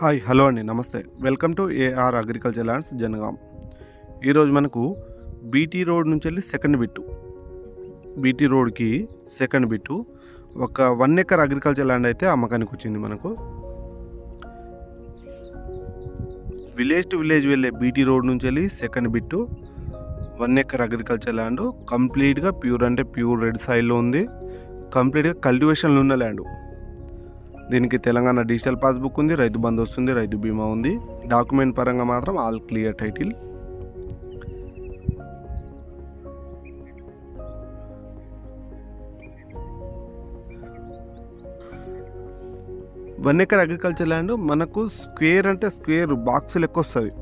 Hi hello అండి నమస్తే. Welcome to AR agriculture lands Jangaon. ఈరోజు మనకు బీటీ రోడ్ నుంచి వెళ్ళి సెకండ్ బిట్టు. బీటీ రోడ్కి సెకండ్ బిట్టు. ఒక వన్ ఎకర్ అగ్రికల్చర్ ల్యాండ్ అయితే అమ్మకానికి వచ్చింది మనకు. విలేజ్ టు విలేజ్ వెళ్ళే బీటీ రోడ్ నుంచి వెళ్ళి second bit. One acre agriculture land. కంప్లీట్గా ప్యూర్ అంటే ప్యూర్ రెడ్ సాయిల్లో ఉంది. కంప్లీట్గా కల్టివేషన్లో ఉన్న ల్యాండ్. దీనికి తెలంగాణ డిజిటల్ పాస్బుక్ ఉంది రైతు బంధు వస్తుంది రైతు బీమా ఉంది. డాక్యుమెంట్ పరంగా మాత్రం all clear title. One acre agriculture land మనకు స్క్వేర్ అంటే స్క్వేర్ బాక్స్ లెక్క వస్తుంది.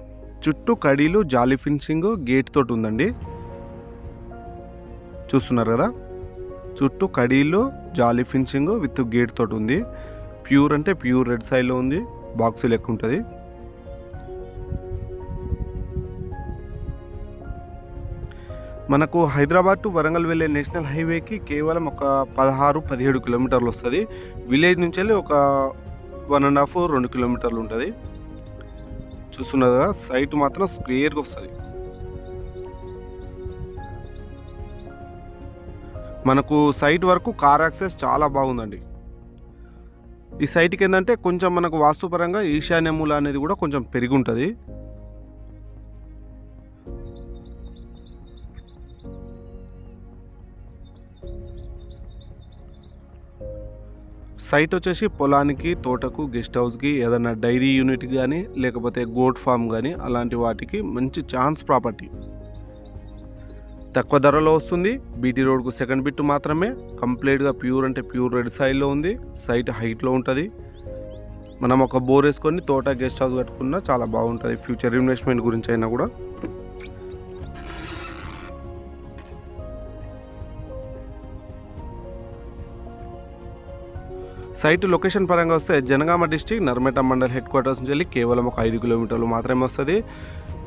చుట్టూ కడీలు జాలీ ఫినిషింగ్ గేట్ తోటి ఉందండి. చూస్తున్నారు కదా? చుట్టూ కడీలు జాలీ ఫినిషింగ్ విత్ గేట్ తోటి ఉంది. ప్యూర్ అంటే ప్యూర్ రెడ్ సైడ్లో ఉంది. బాక్స్ లెక్క ఉంటుంది. మనకు హైదరాబాద్ టు వరంగల్ వెళ్ళే నేషనల్ హైవేకి కేవలం ఒక పదహారు పదిహేడు కిలోమీటర్లు వస్తుంది. విలేజ్ నుంచి వెళ్ళి ఒక వన్ అండ్ హాఫ్ రెండు కిలోమీటర్లు ఉంటుంది. చూస్తున్నదా సైట్ మాత్రం స్క్వేర్గా వస్తుంది. మనకు సైట్ వరకు కార్ యాక్సెస్ చాలా బాగుందండి. ఈ సైట్కి ఏంటంటే కొంచెం మనకు వాస్తుపరంగా ఈశాన్య మూల అనేది కూడా కొంచెం పెరిగి ఉంటుంది సైట్ వచ్చేసి పొలానికి తోటకు గెస్ట్ హౌస్కి ఏదైనా డైరీ యూనిట్ కానీ లేకపోతే గోట్ ఫామ్ కానీ అలాంటి వాటికి మంచి ఛాన్స్ ప్రాపర్టీ. తక్కువ ధరలో వస్తుంది. బీటీ రోడ్కు సెకండ్ బిట్ మాత్రమే. కంప్లీట్గా ప్యూర్ అంటే ప్యూర్ రెడ్ సైడ్లో ఉంది. సైట్ హైట్లో ఉంటుంది. మనం ఒక బోర్ వేసుకొని తోట గెస్ట్ హౌస్ కట్టుకున్నా చాలా బాగుంటుంది. ఫ్యూచర్ ఇన్వెస్ట్మెంట్ గురించి అయినా కూడా. సైట్ లొకేషన్ పరంగా వస్తే Janagama district Narmetta mandal headquarters నుంచి వెళ్ళి కేవలం ఒక ఐదు కిలోమీటర్లు మాత్రమే వస్తుంది.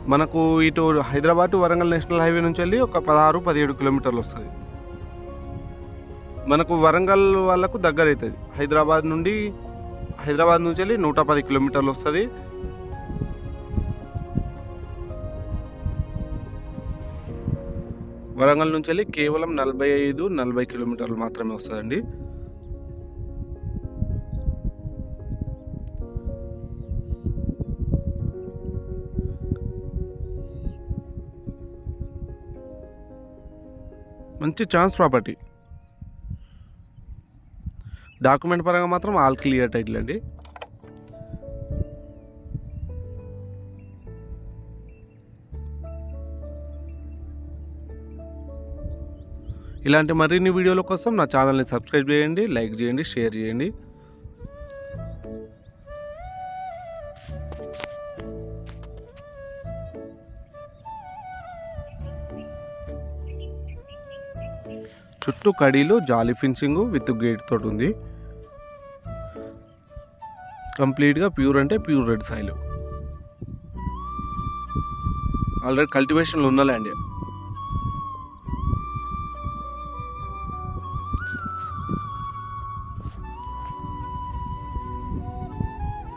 మనకు ఇటు హైదరాబాద్ వరంగల్ నేషనల్ హైవే నుంచి వెళ్ళి ఒక పదహారు పదిహేడు కిలోమీటర్లు వస్తుంది. మనకు వరంగల్ వాళ్ళకు దగ్గర అవుతుంది హైదరాబాద్ నుండి హైదరాబాద్ నుంచి వెళ్ళి నూట పది కిలోమీటర్లు వస్తుంది. వరంగల్ నుంచి వెళ్ళి కేవలం నలభై ఐదు నలభై కిలోమీటర్లు మాత్రమే వస్తుందండి. మంచి ఛాన్స్ ప్రాపర్టీ డాక్యుమెంట్ పరంగా మాత్రం ఆల్ క్లియర్ టైటిల్ అండి. ఇలాంటి మరిన్ని వీడియోల కోసం నా ఛానల్ని సబ్స్క్రైబ్ చేయండి లైక్ చేయండి షేర్ చేయండి. చుట్టూ కడీలో జాలీ ఫినిషింగ్ విత్ గేట్ తోటి ఉంది. కంప్లీట్గా ప్యూర్ అంటే ప్యూర్ రెడ్ సాయిల్. ఆల్రెడీ కల్టివేషన్లో ఉన్న ల్యాండ్.